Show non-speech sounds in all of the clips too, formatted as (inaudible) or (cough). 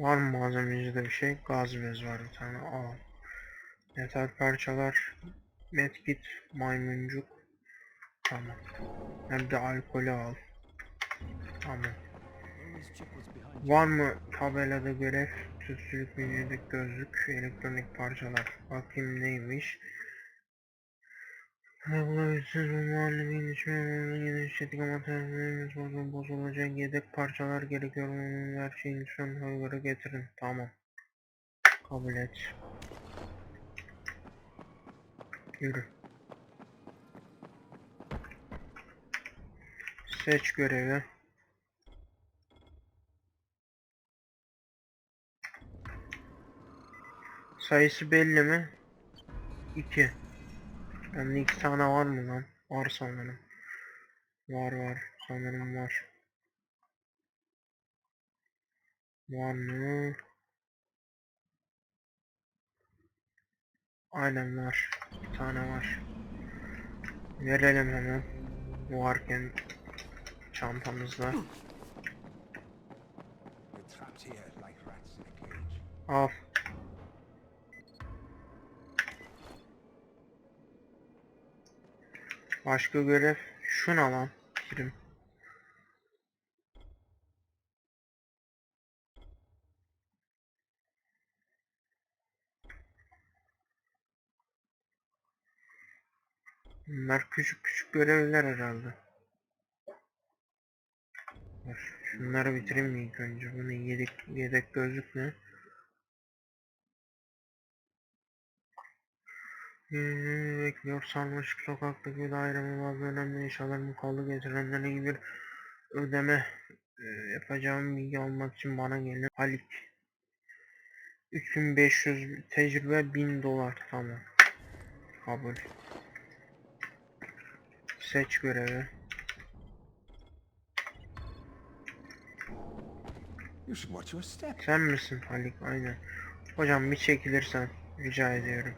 Var mı malzemecide bir şey? Gaz bez var bir tane. Al. Metal parçalar. Medkit. Maymuncuk. Tamam. Hem de alkolü al. Tamam. Var mı tabelada görev? Tütsülük müzik gözlük. Elektronik parçalar. Bakayım neymiş. Bu mahallenin gelişmelerinin genişledik ama tercihlerimiz bozul bozulacak yedek parçalar gerekiyor. Her şeyi lütfen hazıra getirin. Tamam. Kabul et. Yürü. Seç görevi. Sayısı belli mi? 2. Bende iki tane var mı lan? Var sanırım. Var var. Sanırım var. Var mı? Aynen var. Bir tane var. Verelim hemen. Varken çantamızda. We're Başka görev şuna lan. Prim. Bunlar küçük küçük görevler herhalde. Şunları bitireyim mi ilk önce? Bu ne? Yedek, yedek gözlük ne? Ee, bekliyor. Sarmaşık sokaktaki daireme bazı önemli eşyalarımı kaldı getirenlere iyi bir ödeme e, yapacağım bilgi almak için bana gelin. Halik. 3500 tecrübe 1000 dolar. Tamam. Kabul. Seç görevi. Sen misin Halik? Aynen. Hocam bir çekilirsen rica ediyorum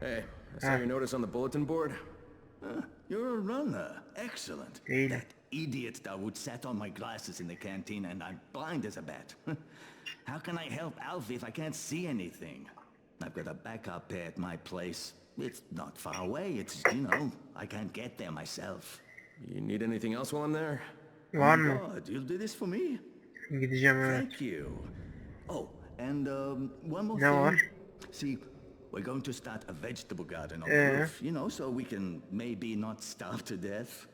Hey, I saw Ah. your notice on the bulletin board. Uh, you're a runner. Excellent. Değil. That idiot Dawood sat on my glasses in the canteen and I'm blind as a bat. (laughs) How can I help Alfie if I can't see anything? I've got a backup pair at my place. It's not far away. It's, you know, I can't get there myself. You need anything else while I'm there? var Oh mı God, you'll do this for me? gideceğim evet Thank you. Oh, and um, one more Ne thing. var? See, we're going to start a vegetable garden on the roof, you know, so we can maybe not starve to death.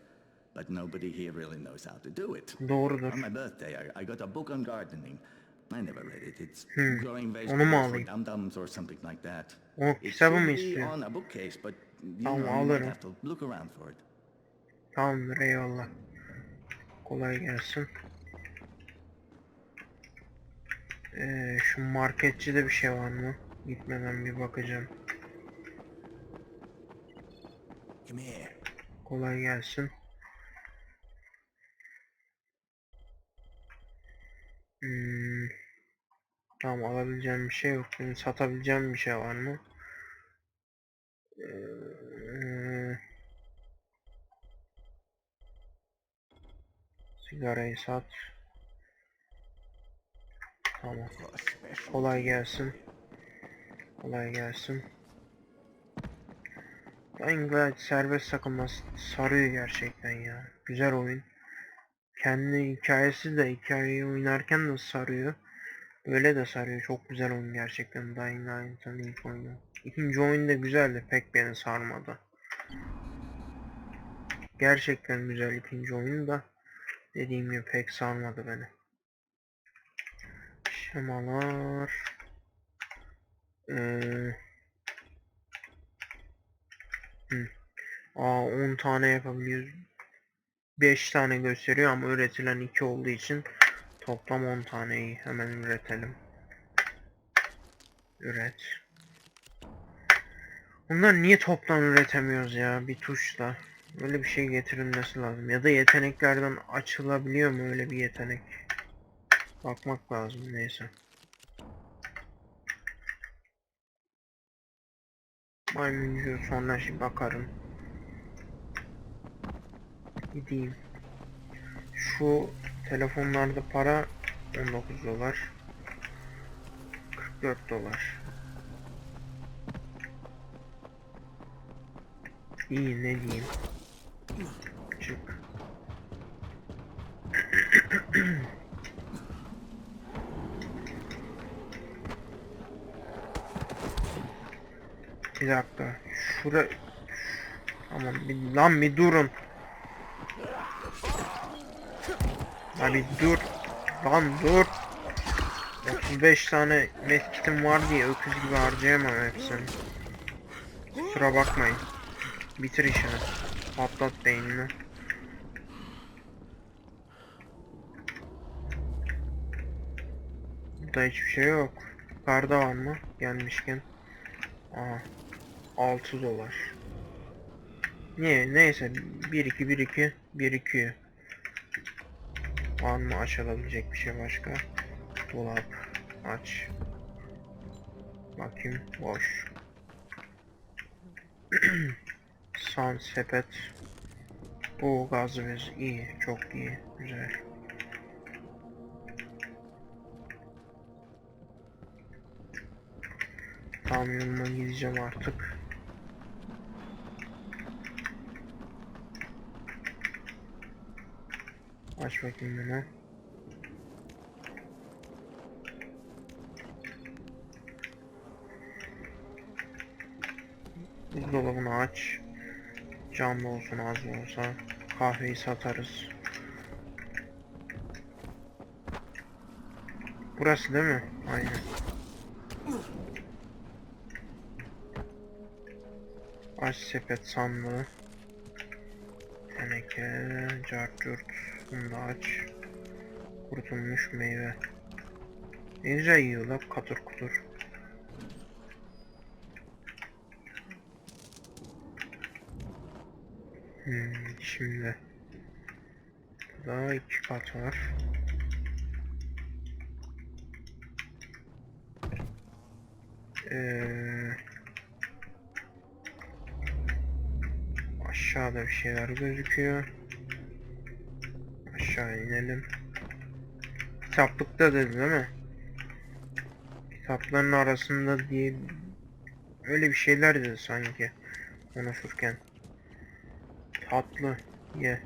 But nobody here really knows how to do it. doğrudur On my birthday, I, I got a book on gardening. I never read it. It's Hmm. growing vegetables for dum-dums or something like that. O It kitabı mı istiyor? on a bookcase, but you Tamam, know, you might have to look around for it. Tamamdır eyvallah. Kolay gelsin. Ee, şu marketçide bir şey var mı? Gitmeden bir bakacağım. Kolay gelsin. Hmm. Tamam alabileceğim bir şey yok. Benim satabileceğim bir şey var mı? Ee, sigarayı sat. Tamam. Kolay gelsin. Kolay gelsin. Dying Light serbest takılması sarıyor gerçekten ya. Güzel oyun. Kendi hikayesi de hikayeyi oynarken de sarıyor. Öyle de sarıyor. Çok güzel oyun gerçekten Dying Light'ın ilk oyunu. İkinci oyun da güzeldi. Pek beni sarmadı. Gerçekten güzel ikinci oyun da dediğim gibi pek sarmadı beni. Şemalar. Ee. Aa 10 tane yapabiliyoruz. 5 tane gösteriyor ama üretilen 2 olduğu için toplam 10 taneyi hemen üretelim. Üret. Bunlar niye toplam üretemiyoruz ya bir tuşla? Öyle bir şey getirilmesi lazım. Ya da yeteneklerden açılabiliyor mu öyle bir yetenek? Bakmak lazım neyse. Maymuncu sonra şimdi bakarım. Gideyim. Şu telefonlarda para 19 dolar. 44 dolar. İyi ne diyeyim. Çık. Bir dakika. Şura... Aman bir, lan bir durun. Ya bir dur. Lan dur. 35 tane medkitim var diye öküz gibi harcayamam hepsini. Kusura bakmayın. Bitir işini. Patlat beynini. Burada hiçbir şey yok. Yukarıda var mı? Gelmişken. Aha. 6 dolar. Niye? Neyse. 1 2 1 2 1 2. Var mı açılabilecek bir şey başka? Dolap. Aç. Bakayım. Boş. (clears throat) San sepet. Bu gaz bez iyi. Çok iyi. Güzel. Tamam yoluma gideceğim artık. Aç bakayım bunu. Buzdolabını aç. Camlı olsun az da olsa. Kahveyi satarız. Burası değil mi? Aynen. Aç sepet sandığı. Teneke, cartürt, bunu da aç. Kurutulmuş meyve. Ne güzel yiyorlar katır kutur. Hmm, şimdi. Daha iki kat var. Ee, aşağıda bir şeyler gözüküyor. Aşağı inelim. Kitaplıkta dedi değil mi? Kitapların arasında diye öyle bir şeyler dedi sanki konuşurken. Tatlı ye.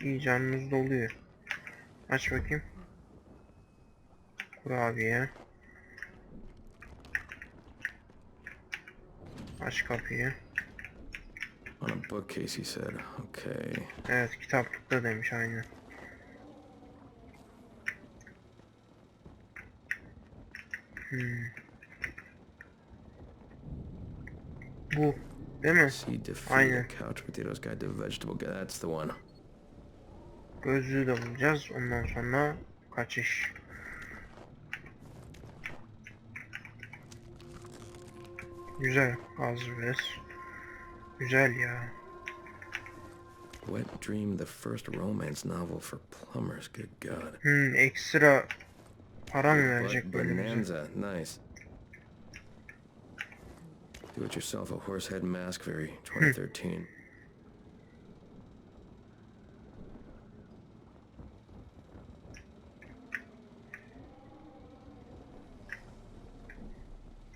İyi canınız doluyor. Aç bakayım. Kurabiye. Aç kapıyı. On a bookcase, he said. Okay. Evet kitaplıkta demiş aynı. Hmm. Bu değil mi? Aynen. couch potatoes guide to vegetable. guy. That's the one. Gözlüğü de bulacağız. Ondan sonra kaçış. Güzel. Az bez. Güzel ya. Wet Dream, the first romance novel for plumbers. Good God. Hmm, ekstra para mı verecek böyle bize? Bonanza, nice. Do it yourself a horse head mask, very 2013.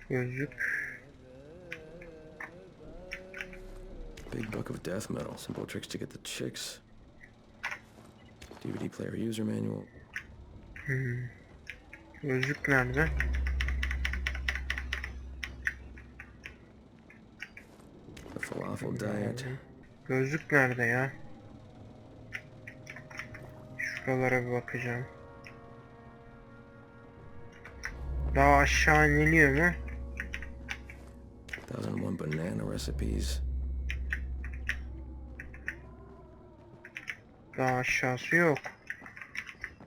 Gözlük. Big book of death metal, simple tricks to get the chicks. DVD player user manual. Hmm. Gözlük nerede? The falafel diet. Gözlük nerede ya? Şuralara bir bakacağım. Daha aşağı iniliyor mu? 1001 banana recipes. Daha aşağısı yok.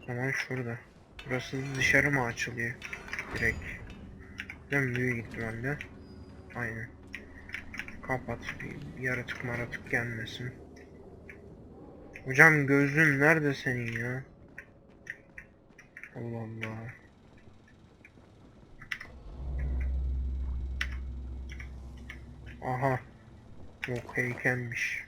Hemen şurada. Burası dışarı mı açılıyor? Direkt. Değil mi? Büyük ihtimalle. Aynen. Kapat. Bir yaratık maratık gelmesin. Hocam gözlüğün nerede senin ya? Allah Allah. Aha. Yok heykelmiş.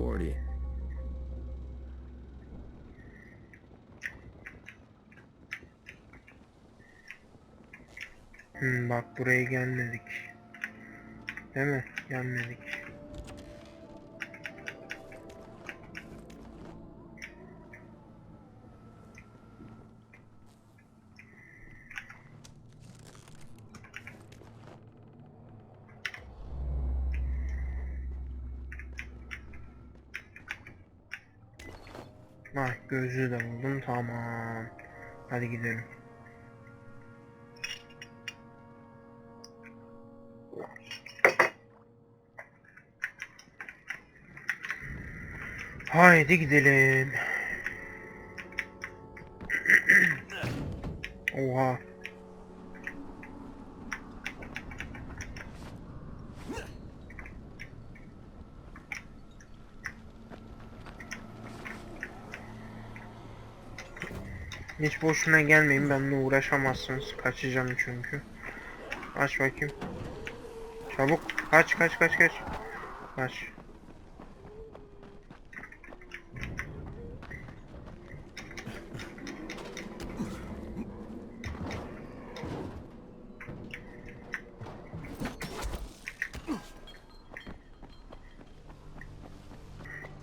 40. Hmm, bak buraya gelmedik. Değil mi? Gelmedik. Ah gözlüğü de buldum tamam. Hadi gidelim. Haydi gidelim. (clears throat) Oha. Hiç boşuna gelmeyin benimle uğraşamazsınız. Kaçacağım çünkü. Aç bakayım. Çabuk. Kaç kaç kaç kaç. Kaç.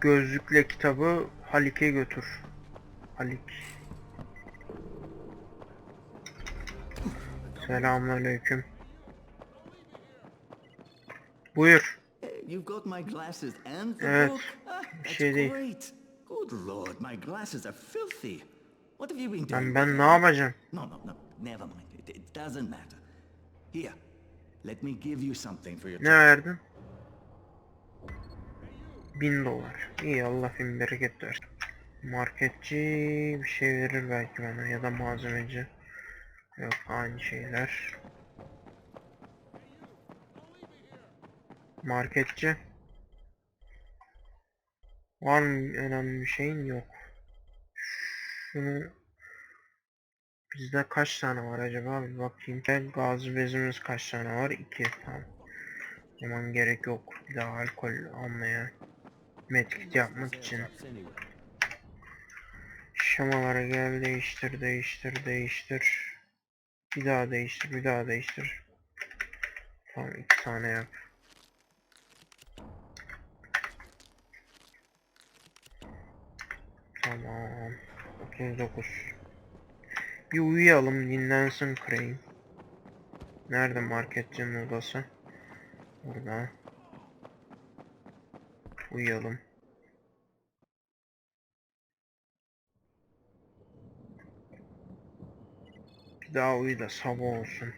Gözlükle kitabı Halik'e götür. Halik. Selamünaleyküm. Buyur. Hey, You've got my glasses and the Evet, book? Ah, bir that's şey değil. great. Good lord, my glasses are filthy. What have you been doing? Ben ben ne yapacağım? No, no, no. Never mind. It, it doesn't matter. Here, let me give you something for your Ne verdin? Bin dolar. İyi Allah bin bereket versin. Marketçi bir şey verir belki bana ya da malzemeci. Yok aynı şeyler. Marketçi. Var mı önemli bir şeyin? Yok. Şunu Bizde kaç tane var acaba? Bir bakayım. Ve gaz bezimiz kaç tane var? 2. Tamam. O zaman gerek yok. Bir daha alkol almaya. Medkit yapmak için. Şemalara gel değiştir değiştir değiştir. Bir daha değiştir bir daha değiştir. Tamam iki tane yap. Tamam. 39. Bir uyuyalım dinlensin Crane. Nerede marketçinin odası? Burada. Uyuyalım. Bir daha uyu da sabah olsun.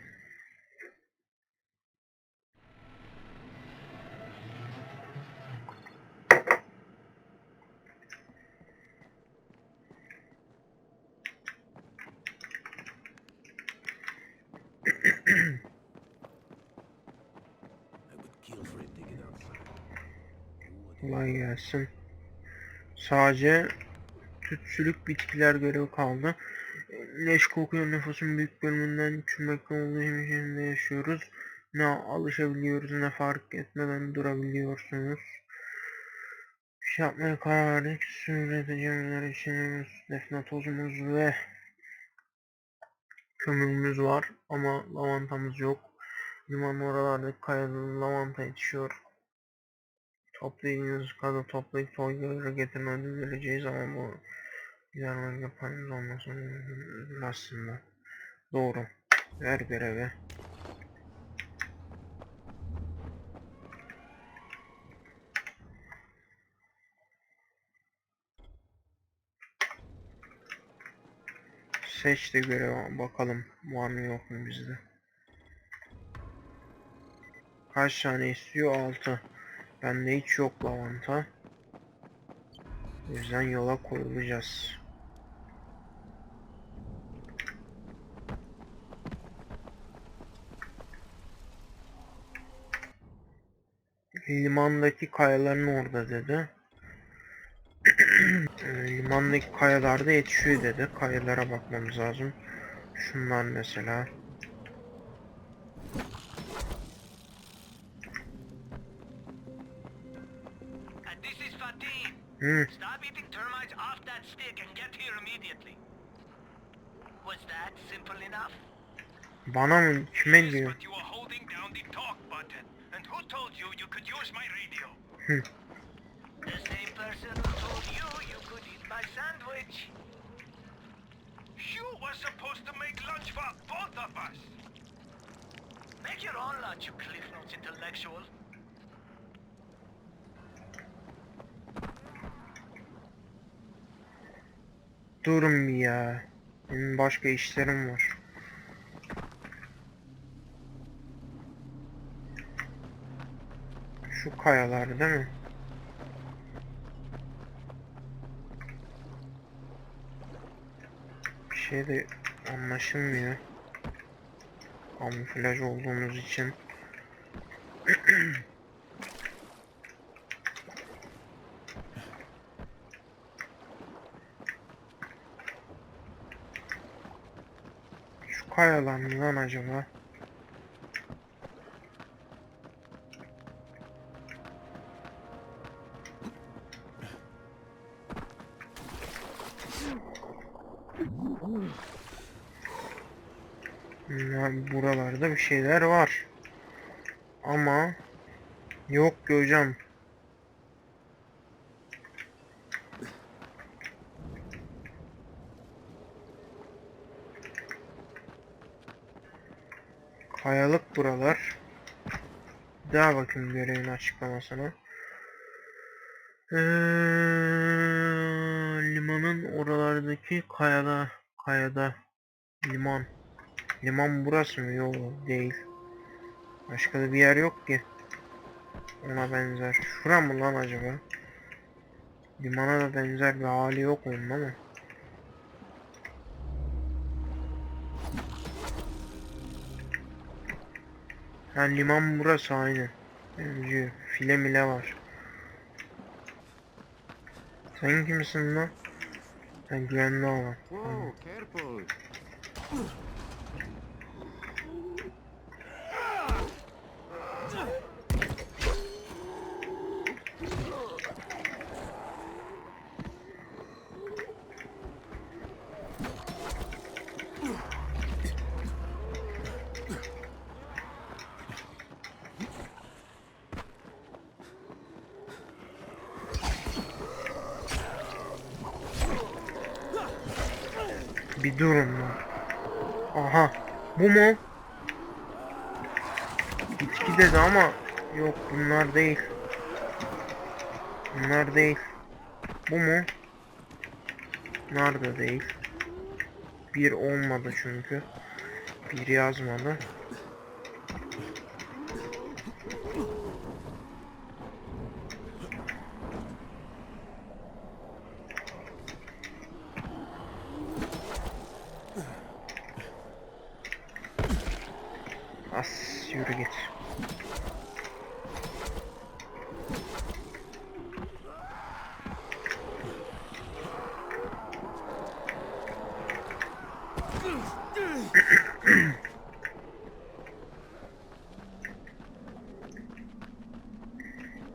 Kolay gelsin. Sadece tütsülük bitkiler görevi kaldı. Leş kokuyor nüfusun büyük bölümünden çürümekte olduğu şehrinde yaşıyoruz. Ne alışabiliyoruz ne fark etmeden durabiliyorsunuz. Bir şey yapmaya karar verdik. Su üreticiler için defne tozumuz ve kömürümüz var ama lavantamız yok. Liman oralarda kayalı lavanta yetişiyor. Toplayacağınız kadar toplayıp toylara getirme ödül vereceğiz ama bu güzel yapanız olmasın aslında. Doğru. Ver görevi. Seç de görev bakalım var mı yok mu bizde. Kaç tane istiyor? 6. Bende hiç yok lavanta. O yüzden yola koyulacağız. Limandaki kayaların orada dedi. (clears throat) Ee, Limandaki kayalarda yetişiyor dedi. Kayalara bakmamız lazım. Şunlar mesela. Hı. Stop eating termites off that stick and get here immediately. Was that simple enough? Bana mı? Kime diyor? Who told you you could use my radio? The same person who told you you could eat my sandwich. You were supposed to make lunch for both of us. Make your own lunch, you Cliff Notes intellectual. Durun bir ya. Benim başka işlerim var. Şu kayalar değil mi? Bir şey de anlaşılmıyor. Kamuflaj olduğumuz için. (clears throat) Şu kayalar mı lan acaba? Bir şeyler var. Ama yok hocam. Kayalık buralar. Daha bakayım görevin açıklamasına. Ee, limanın oralardaki kayada kayada liman. Liman burası mı? Yok değil. Başka da bir yer yok ki. Ona benzer. Şura mı lan acaba? Limana da benzer bir hali yok onun ama. Ha liman burası aynı. Benziyor. File mile var. Sen kimsin lan? Sen güvenli olan. Careful. Bir durun lan. Aha. Bu mu? Bitki dedi ama yok bunlar değil. Bunlar değil. Bu mu? Bunlar da değil. Bir olmadı çünkü. Bir yazmadı. Yürü git.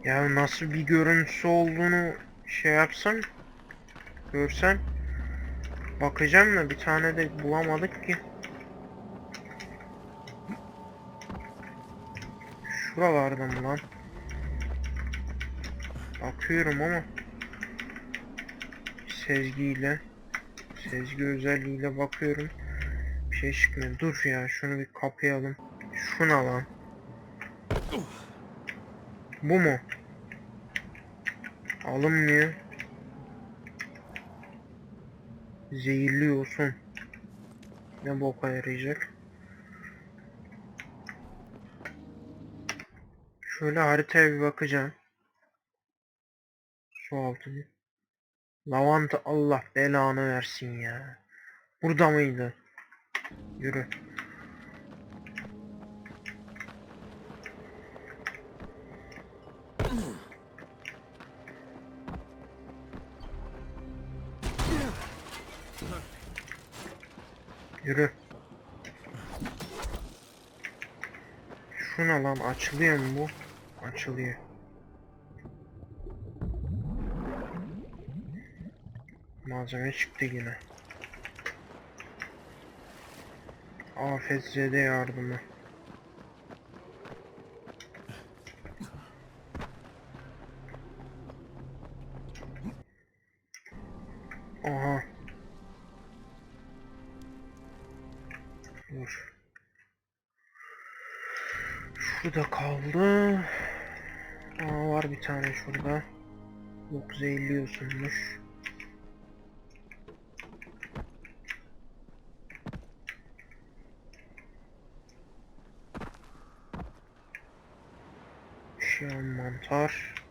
ya nasıl bir görüntüsü olduğunu şey yapsam görsem bakacağım da bir tane de bulamadık ki. Şuralarda mı lan? Bakıyorum ama sezgiyle sezgi özelliğiyle bakıyorum. Bir şey çıkmıyor. Dur ya şunu bir kapayalım. Şuna lan. Bu mu? Alınmıyor. Zehirli yosun. Ne boka yarayacak? Şöyle haritaya bir bakacağım. Su altı. Lavanta Allah belanı versin ya. Burada mıydı? Yürü. Yürü. Şuna lan açılıyor mu bu? açılıyor. Malzeme çıktı yine. AFZ'de yardımı. Şurada. 950 yosunmuş. Şu an mantar.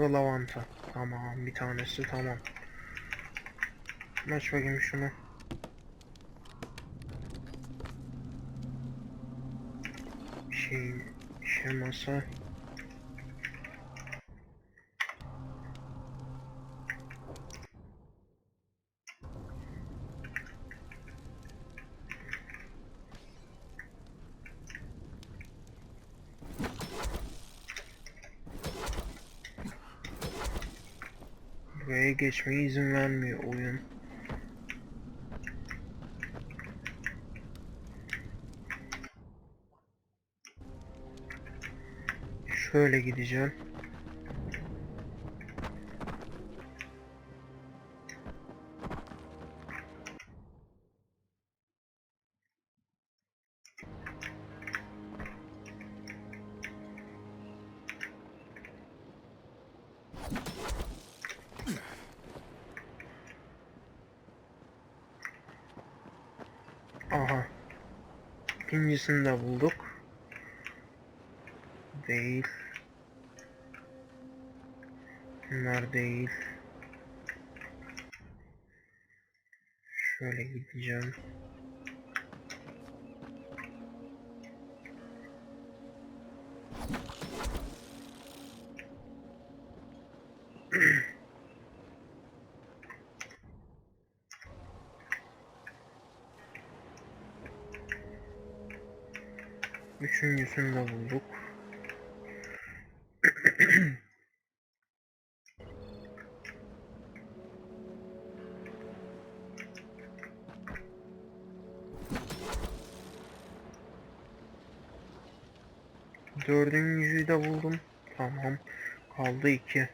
Da lavanta. Tamam bir tanesi tamam. Aç bakayım şunu. Şey şeması. Buraya geçmeye izin vermiyor oyun. Şöyle gideceğim. İkincisini de bulduk. Değil. Bunlar değil. Şöyle gideceğim. De bulduk. Dördüncüyü de buldum. Tamam. Kaldı iki.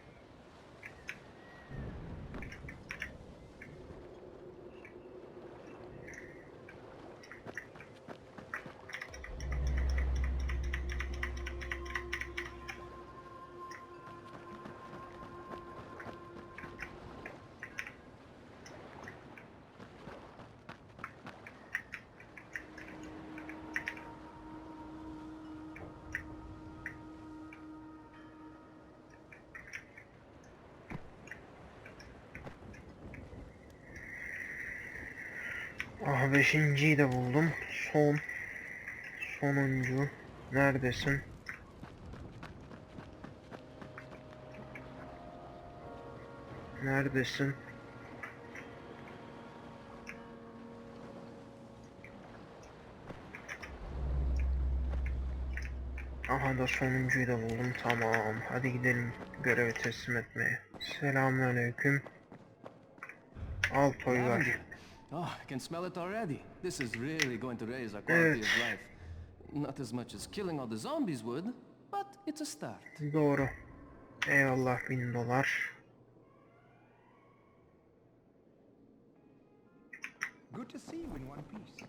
Beşinciyi de buldum. Son. Sonuncu. Neredesin? Neredesin? Aha da sonuncuyu da buldum. Tamam. Hadi gidelim görevi teslim etmeye. Selamünaleyküm. Al toygar. Oh, I can smell it already. This is really going to raise our quality of eh. life. Not as much as killing all the zombies would, but it's a start. Doğru. Eyvallah bin dolar. Good to see you in one piece.